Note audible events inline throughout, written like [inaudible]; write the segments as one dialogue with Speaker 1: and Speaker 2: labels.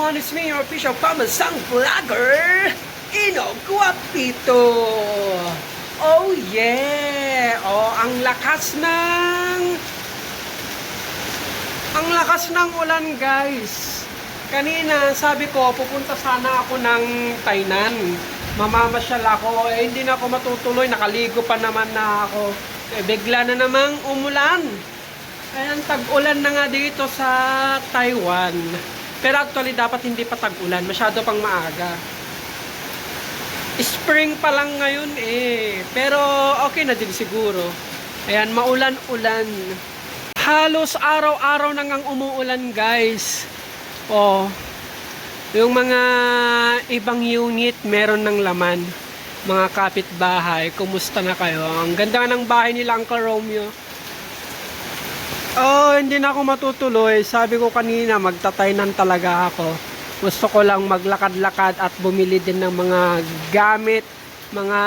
Speaker 1: everyone, it's me, your official pamasang vlogger, Ino Guapito. Oh yeah! Oh, ang lakas ng... Ang lakas ng ulan, guys. Kanina, sabi ko, pupunta sana ako ng Tainan. Mamamasyal ako. Eh, hindi na ako matutuloy. Nakaligo pa naman na ako. Eh, bigla na namang umulan. Ayan, tag-ulan na nga dito sa Taiwan. Pero actually, dapat hindi pa tag-ulan. Masyado pang maaga. Spring pa lang ngayon eh. Pero okay na din siguro. Ayan, maulan-ulan. Halos araw-araw nang ang umuulan guys. Oh, yung mga ibang unit meron ng laman. Mga kapitbahay, kumusta na kayo? Ang ganda ng bahay nila Uncle Romeo. Oh, hindi na ako matutuloy. Sabi ko kanina, magtatainan talaga ako. Gusto ko lang maglakad-lakad at bumili din ng mga gamit, mga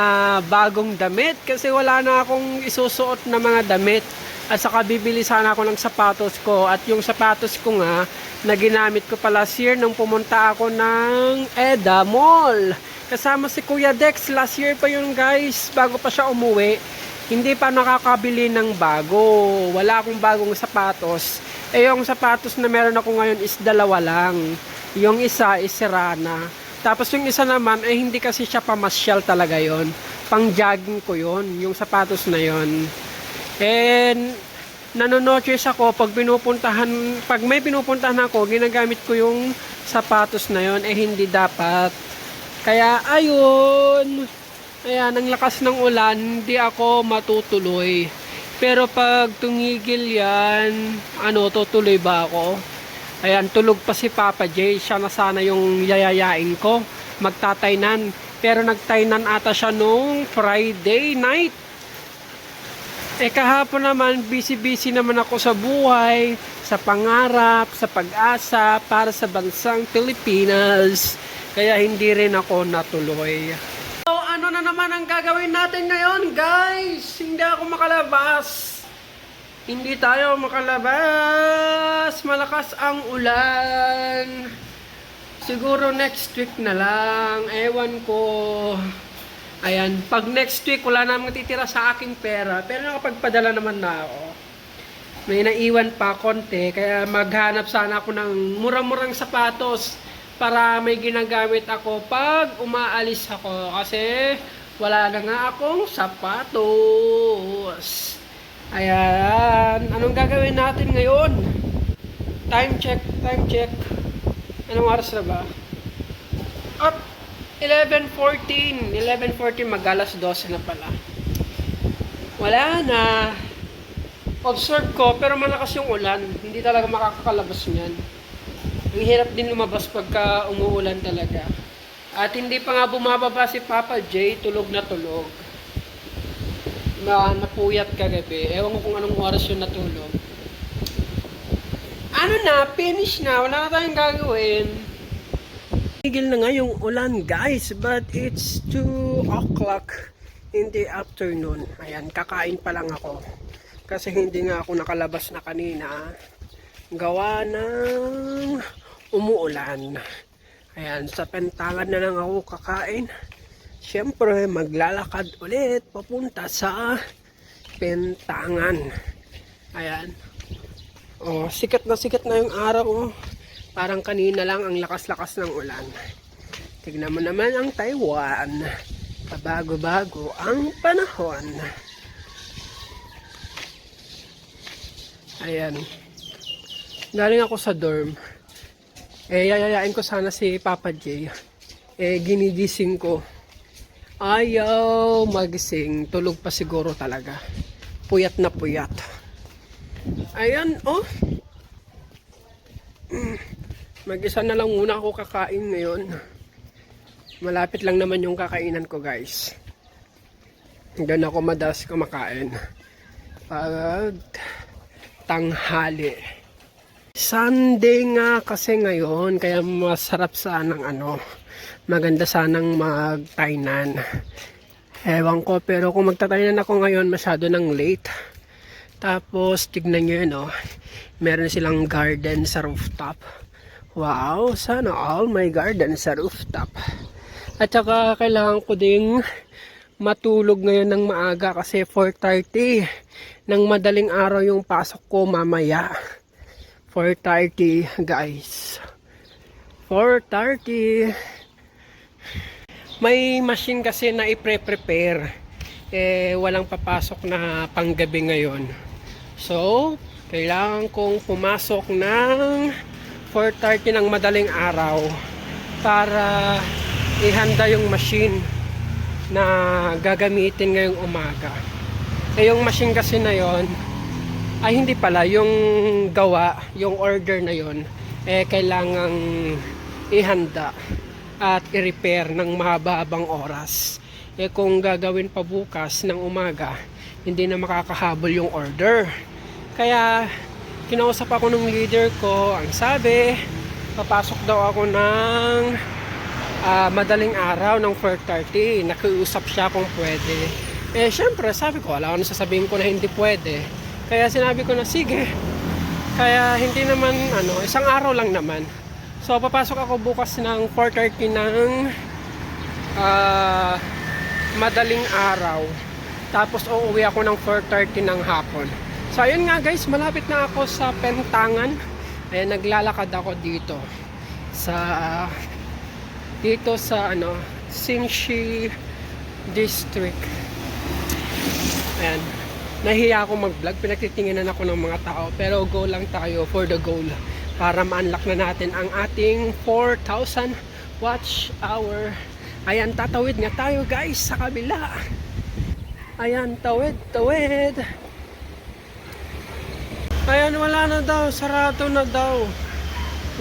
Speaker 1: bagong damit kasi wala na akong isusuot na mga damit. At saka bibili sana ako ng sapatos ko at yung sapatos ko nga na ginamit ko pa last year nung pumunta ako ng Eda Mall. Kasama si Kuya Dex last year pa yun guys bago pa siya umuwi hindi pa nakakabili ng bago. Wala akong bagong sapatos. Eh, yung sapatos na meron ako ngayon is dalawa lang. Yung isa is Serana. Tapos yung isa naman, eh hindi kasi siya pamasyal talaga yon Pang jogging ko yon yung sapatos na yon And, nanonoches ako pag pinupuntahan, pag may pinupuntahan ako, ginagamit ko yung sapatos na yon eh hindi dapat. Kaya, ayun, Ayan, ang lakas ng ulan, hindi ako matutuloy. Pero pag tumigil yan, ano, tutuloy ba ako? Ayan, tulog pa si Papa J. Siya na sana yung yayayain ko. Magtataynan. Pero nagtaynan ata siya nung Friday night. Eh kahapon naman, busy-busy naman ako sa buhay, sa pangarap, sa pag-asa, para sa bansang Pilipinas. Kaya hindi rin ako natuloy. So, ano na naman ang gagawin natin ngayon, guys? Hindi ako makalabas. Hindi tayo makalabas. Malakas ang ulan. Siguro next week na lang. Ewan ko. Ayan, pag next week wala na matitira sa aking pera, pero nakapagpadala naman na ako. May naiwan pa konti, kaya maghanap sana ako ng murang-murang sapatos para may ginagamit ako pag umaalis ako kasi wala na nga akong sapatos. Ayan, anong gagawin natin ngayon? Time check, time check. Anong oras na ba? At 11.14. 11.14 magalas 12 na pala. Wala na. Observe ko, pero malakas yung ulan. Hindi talaga makakakalabas niyan. Ang hirap din lumabas pagka umuulan talaga. At hindi pa nga bumababa si Papa J, tulog na tulog. Na napuyat kagabi. Ewan ko kung anong oras yun natulog. Ano na, finish na. Wala na tayong gagawin. Tigil na nga yung ulan guys, but it's 2 o'clock in the afternoon. Ayan, kakain pa lang ako. Kasi hindi nga ako nakalabas na kanina. Gawa ng umuulan. Ayan, sa pentangan na lang ako kakain. Siyempre, maglalakad ulit papunta sa pentangan. Ayan. Oh, sikat na sikat na yung araw. Oh. Parang kanina lang ang lakas-lakas ng ulan. Tignan mo naman ang Taiwan. Pabago-bago ang panahon. Ayan. Galing ako sa dorm. Eh, yayayain ko sana si Papa J. Eh, ginigising ko. Ayaw magising. Tulog pa siguro talaga. Puyat na puyat. Ayan, oh. Mm. Mag-isa na lang muna ako kakain ngayon. Malapit lang naman yung kakainan ko, guys. Doon ako madalas kumakain. Pag tanghali. Sunday nga kasi ngayon, kaya masarap sanang ano, maganda sanang magtainan. Ewan ko, pero kung magtatainan ako ngayon, masyado ng late. Tapos, tignan nyo yun, oh. Meron silang garden sa rooftop. Wow, sana all my garden sa rooftop. At saka kailangan ko ding matulog ngayon ng maaga kasi 4.30 ng madaling araw yung pasok ko mamaya. 4.30 guys. 4.30 May machine kasi na i-prepare. Eh, walang papasok na panggabi ngayon. So, kailangan kong pumasok ng 4.30 ng madaling araw para ihanda yung machine na gagamitin ngayong umaga. Eh yung machine kasi na yon ay hindi pala yung gawa, yung order na yon eh kailangang ihanda at i-repair ng mahabang oras. Eh kung gagawin pa bukas ng umaga, hindi na makakahabol yung order. Kaya kinausap ako ng leader ko, ang sabi, papasok daw ako ng ah, madaling araw ng 4.30. Nakiusap siya kung pwede. Eh, syempre, sabi ko, wala ko sasabihin ko na hindi pwede. Kaya sinabi ko na, sige. Kaya hindi naman, ano, isang araw lang naman. So, papasok ako bukas ng 4.30 ng ah, madaling araw. Tapos, uuwi ako ng 4.30 ng hapon. So, ayun nga guys, malapit na ako sa Pentangan. Ayan, naglalakad ako dito. Sa dito sa ano Singshi District ayan nahiya ako mag vlog pinagtitinginan ako ng mga tao. Pero go lang tayo for the goal. Para ma-unlock na natin ang ating 4,000 watch hour. Ayan tatawid nga tayo guys sa kabila. Ayan tawid tawid. Ayan wala na daw. Sarado na daw.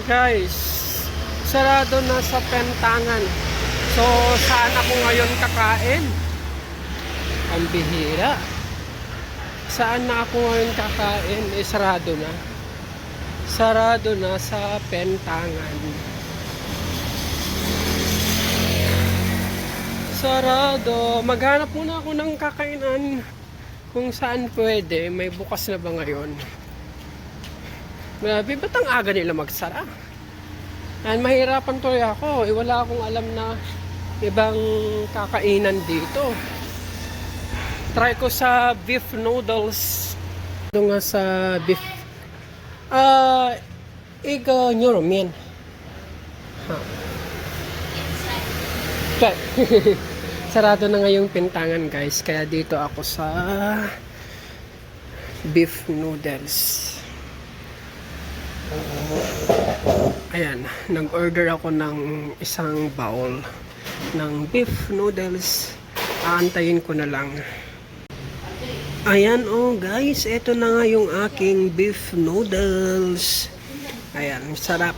Speaker 1: Guys sarado na sa pentangan. So, saan ako ngayon kakain? Ang bihira. Saan na ako ngayon kakain? Eh, sarado na. Sarado na sa pentangan. Sarado. Maghanap muna ako ng kakainan kung saan pwede. May bukas na ba ngayon? Grabe, ba't ang aga nila magsara? And mahirapan tuloy ako. Eh, wala akong alam na ibang kakainan dito. Try ko sa beef noodles. Ito nga sa beef. Ah, uh, iga nyoromen. Ha. Okay. [laughs] Sarado na ngayong pintangan guys. Kaya dito ako sa beef noodles. Ayan, nag-order ako ng isang bowl ng beef noodles. Aantayin ko na lang. Ayan oh guys, ito na nga yung aking beef noodles. Ayan, sarap.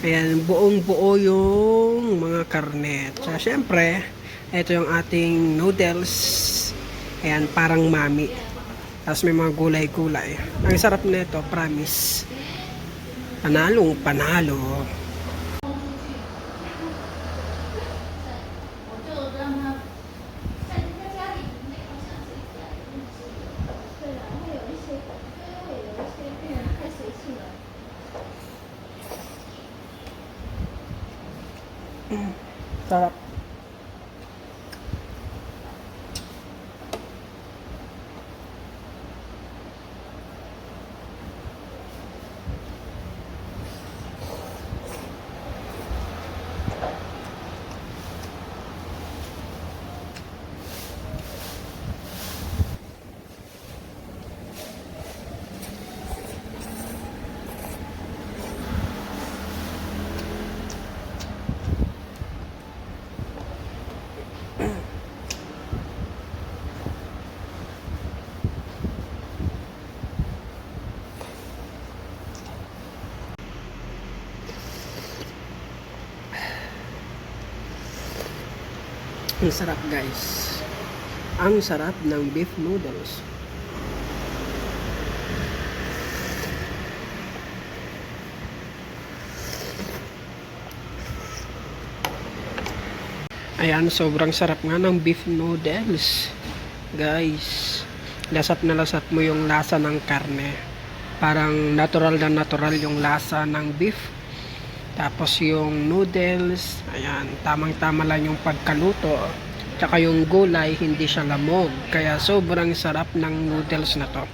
Speaker 1: Ayan, buong buo yung mga karne. So, syempre, ito yung ating noodles. Ayan, parang mami. Tapos may mga gulay-gulay. Ang sarap nito, promise. Panalong panalo. 嗯。咋了？Ang sarap guys. Ang sarap ng beef noodles. Ayan, sobrang sarap nga ng beef noodles. Guys, lasat na lasat mo yung lasa ng karne. Parang natural na natural yung lasa ng beef. Tapos yung noodles, ayan, tamang-tama lang yung pagkaluto. Tsaka yung gulay, hindi siya lamog. Kaya sobrang sarap ng noodles na to.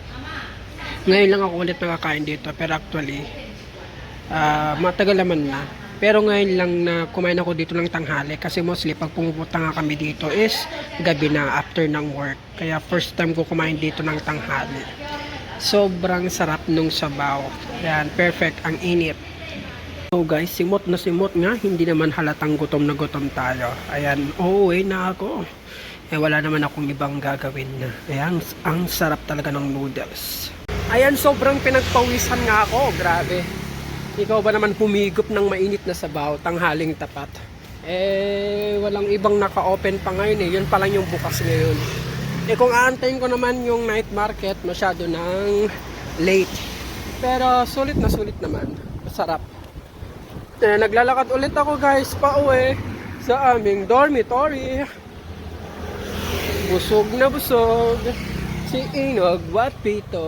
Speaker 1: Ngayon lang ako ulit nakakain dito. Pero actually, ah, matagal naman na. Pero ngayon lang na kumain ako dito ng tanghali. Kasi mostly pag pumupunta nga kami dito is gabi na after ng work. Kaya first time ko kumain dito ng tanghali. Sobrang sarap nung sabaw. Ayan, perfect ang init. So guys, simot na simot nga, hindi naman halatang gutom na gutom tayo. Ayan, uuwi na ako. Eh wala naman akong ibang gagawin na. Ayan, ang sarap talaga ng noodles. Ayan, sobrang pinagpawisan nga ako, grabe. Ikaw ba naman humigop ng mainit na sabaw, tanghaling tapat? Eh, walang ibang naka-open pa ngayon eh. Yun pa lang yung bukas ngayon. Eh kung aantayin ko naman yung night market, masyado ng late. Pero sulit na sulit naman. Masarap. Eh, naglalakad ulit ako guys pa uwi sa aming dormitory. Busog na busog. Si Inog Wapito.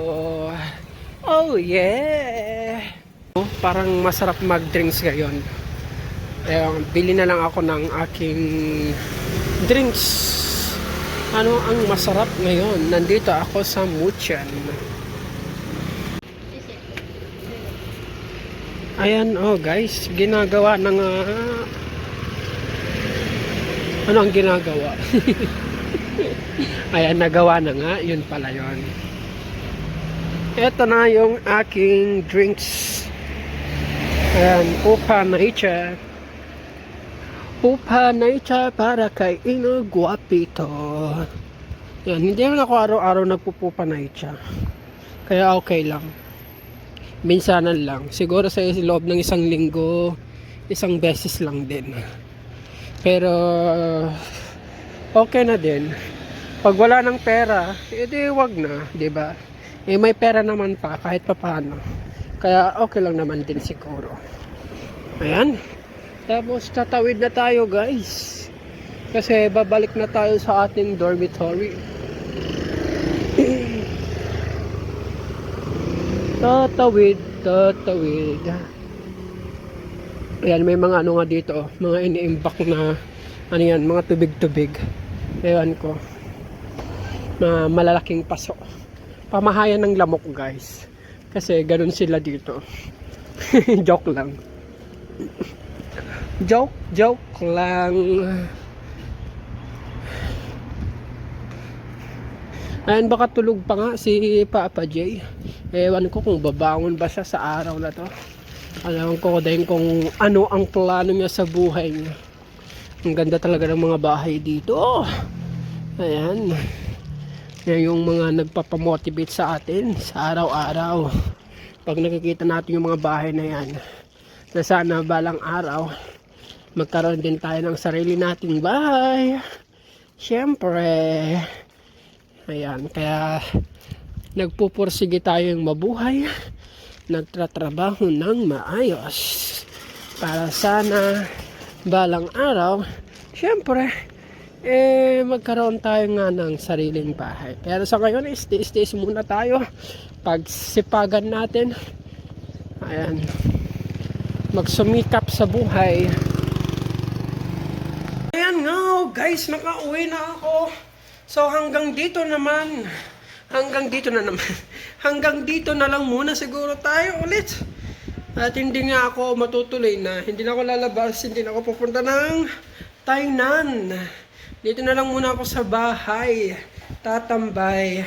Speaker 1: Oh yeah! Oh, Parang masarap mag-drinks ngayon. Eh, bili na lang ako ng aking drinks. Ano ang masarap ngayon? Nandito ako sa Muchan. Ayan, oh guys, ginagawa na nga. Ano ang ginagawa? [laughs] Ayan, nagawa na nga. Yun pala yun. Ito na yung aking drinks. Ayan, Upa Nature. Upa Nature para kay Ino Guapito. Yan, hindi naman ako araw-araw nagpupupa Nature. Kaya okay lang minsanan lang. Siguro sa loob ng isang linggo, isang beses lang din. Pero, okay na din. Pag wala ng pera, edi wag na, di ba? Eh, may pera naman pa, kahit pa paano. Kaya, okay lang naman din siguro. Ayan. Tapos, tatawid na tayo, guys. Kasi, babalik na tayo sa ating dormitory. Tatawid, tatawid. Ayan, may mga ano nga dito, oh, mga iniimbak na, ano yan, mga tubig-tubig. Ewan ko. Na malalaking paso. Pamahayan ng lamok, guys. Kasi ganun sila dito. [laughs] joke lang. [laughs] Joke, joke lang. Ayan, baka tulog pa nga si Papa J. Ewan ko kung babangon ba siya sa araw na to. Alam ko din kung ano ang plano niya sa buhay niya. Ang ganda talaga ng mga bahay dito. Ayan. Yan yung mga nagpapamotivate sa atin sa araw-araw. Pag nakikita natin yung mga bahay na yan, na sana balang araw, magkaroon din tayo ng sarili nating bahay. Siyempre. Ayan, kaya nagpupursige tayong mabuhay, nagtatrabaho ng maayos para sana balang araw, syempre, eh, magkaroon tayo nga ng sariling bahay. Pero sa ngayon, stay-stay muna tayo. Pagsipagan natin, ayan, magsumikap sa buhay. Ayan nga, oh, guys, nakauwi na ako. So hanggang dito naman, hanggang dito na naman, [laughs] hanggang dito na lang muna siguro tayo ulit. At hindi nga ako matutuloy na, hindi na ako lalabas, hindi na ako pupunta ng Tainan. Dito na lang muna ako sa bahay, tatambay.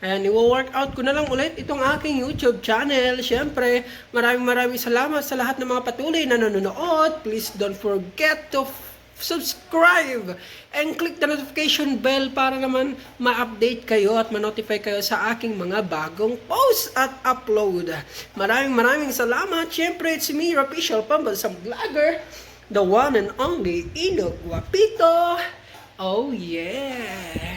Speaker 1: Ayan, i-workout ko na lang ulit itong aking YouTube channel. Siyempre, maraming maraming salamat sa lahat ng mga patuloy na nanonood. Please don't forget to subscribe and click the notification bell para naman ma-update kayo at ma-notify kayo sa aking mga bagong post at upload. Maraming maraming salamat. Siyempre, it's me, your official pambansang vlogger, the one and only Inog Guapito. Oh yeah!